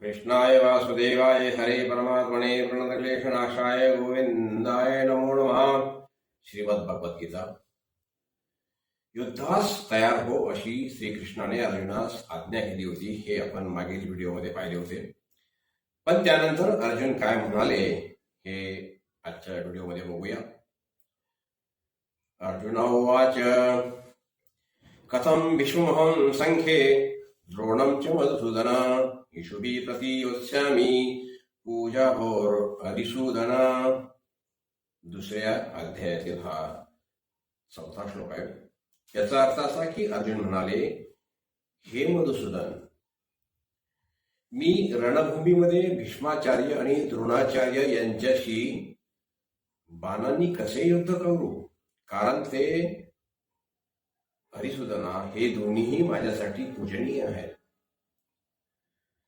कृष्णाय वासुदेवाय हरे परमात्मने प्रणतक्लेशनाशाय गोविंदाय नमो नमः। श्रीमद भगवद्गीता युद्धास तयार हो अशी श्रीकृष्णाने अर्जुनास आज्ञा केली होती. हे आपण मागील व्हिडिओमध्ये पाहिले होते. पण त्यानंतर अर्जुन काय म्हणाले हे आजच्या व्हिडिओमध्ये बघूया. अर्जुन उवाच कथं विष्णुमहं संख्ये द्रोणं च मधुसूदन इषुभिः प्रतियोत्स्यामि पूजा और अधिसूदना। दुसऱ्या अध्यायातील हा चौथा श्लोक आहे. याचा अर्थ असा की अर्जुन म्हणाले हे मधुसूदन मी रणभूमीमध्ये भीष्माचार्य आणि द्रोणाचार्य यांच्याशी बाणांनी कसे युद्ध करू? कारण ते हरिसुदना हे दोन्हीही माझ्यासाठी पूजनीय आहेत.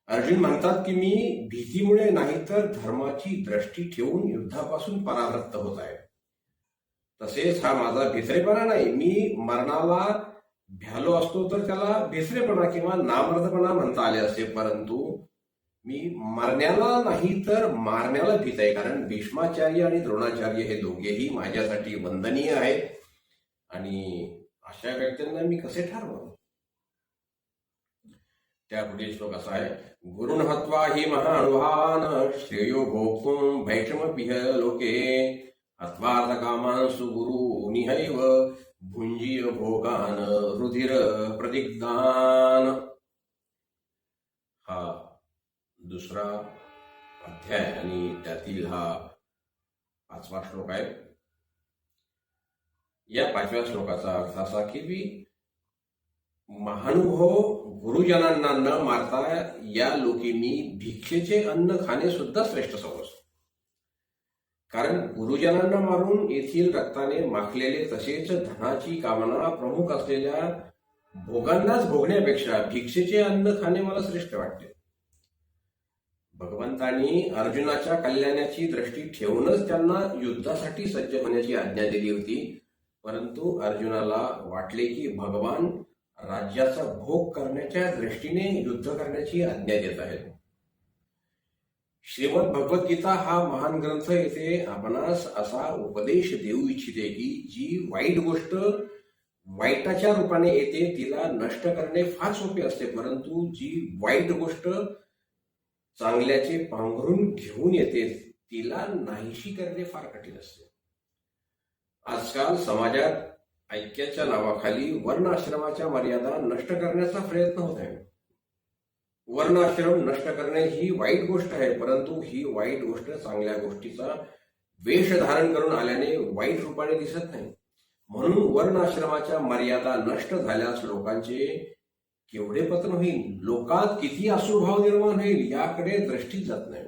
अर्जुन म्हणतात की मी भीतीमुळे नाही तर धर्माची दृष्टी ठेवून युद्धापासून परावृत्त होत आहे. तसेच हा माझा भेसरेपणा नाही. मी मरणाला भ्यालो असतो तर त्याला भेसरेपणा किंवा नामर्दपणा म्हणता आले असते परंतु मी मरण्याला नाही तर मारण्याला भीत आहे कारण भीष्माचार्य आणि द्रोणाचार्य हे दोघेही माझ्यासाठी वंदनीय आहेत. आणि अशा व्यक्तींना मी कसे ठरवावं? त्या श्लोक असा आहे गुरुण हत्वा हि महानुभावान श्रेयो भोक्तुम भैषमपिह लोके हत्वार्थ कामान सुगुरु निहैव भुंजीय भोगान रुधिर प्रदिग्धान. हा दुसरा अध्याय आणि त्यातील हा पाचवा श्लोक आहे या पाचव्या श्लोकाचा अर्थ असा की मी महानुभव गुरुजनांना न मारता या लोकींनी भिक्षेचे अन्न खाणे सुद्धा श्रेष्ठ समजतो. कारण गुरुजनांना मारून येथील रक्ताने माखलेले तसेच धनाची कामना प्रमुख असलेल्या भोगांनाच भोगण्यापेक्षा भिक्षेचे अन्न खाणे मला श्रेष्ठ वाटते. भगवंतांनी अर्जुनाच्या कल्याणाची दृष्टी ठेवूनच त्यांना युद्धासाठी सज्ज होण्याची आज्ञा दिली होती. परंतु अर्जुनाला वाटले की भगवान राज्याचा भोग करण्याच्या दृष्टीने युद्ध करण्याची आज्ञा देत आहेत. श्रीमद भगवद्गीता हा महान ग्रंथ येथे आपणास असा उपदेश देऊ इच्छिते की जी वाईट गोष्ट वाईटाच्या रूपाने येते तिला नष्ट करणे फार सोपे असते परंतु जी वाईट गोष्ट चांगल्याचे पांघरून घेऊन येते तिला नाहीशी करणे फार कठीण असते. आजकाल समाजात ऐक्याच्या नावाखाली वर्ण आश्रमाच्या मर्यादा नष्ट करण्याचा प्रयत्न होत आहे. वर्ण आश्रम नष्ट करणे ही वाईट गोष्ट आहे परंतु ही वाईट गोष्ट चांगल्या गोष्टीचा वेश धारण करून आल्याने वाईट रूपाने दिसत नाही. म्हणून वर्ण आश्रमाच्या मर्यादा नष्ट झाल्यास लोकांचे केवढे पतन होईल? लोकात किती असुभाव निर्माण होईल याकडे दृष्टीच जात नाही.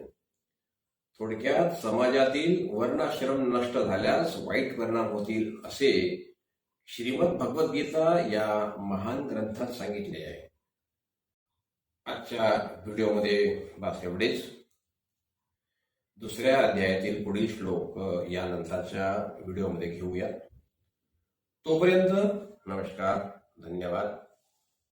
थोडक्यात समाजातील वर्णाश्रम नष्ट झाल्यास वाईट परिणाम होतील असे श्रीमद भगवद्गीता या महान ग्रंथात सांगितले आहे. आजच्या व्हिडिओमध्ये बास एवढेच. दुसऱ्या अध्यायातील पुढील श्लोक अ, यानंतरच्या व्हिडिओमध्ये घेऊया. तोपर्यंत नमस्कार धन्यवाद.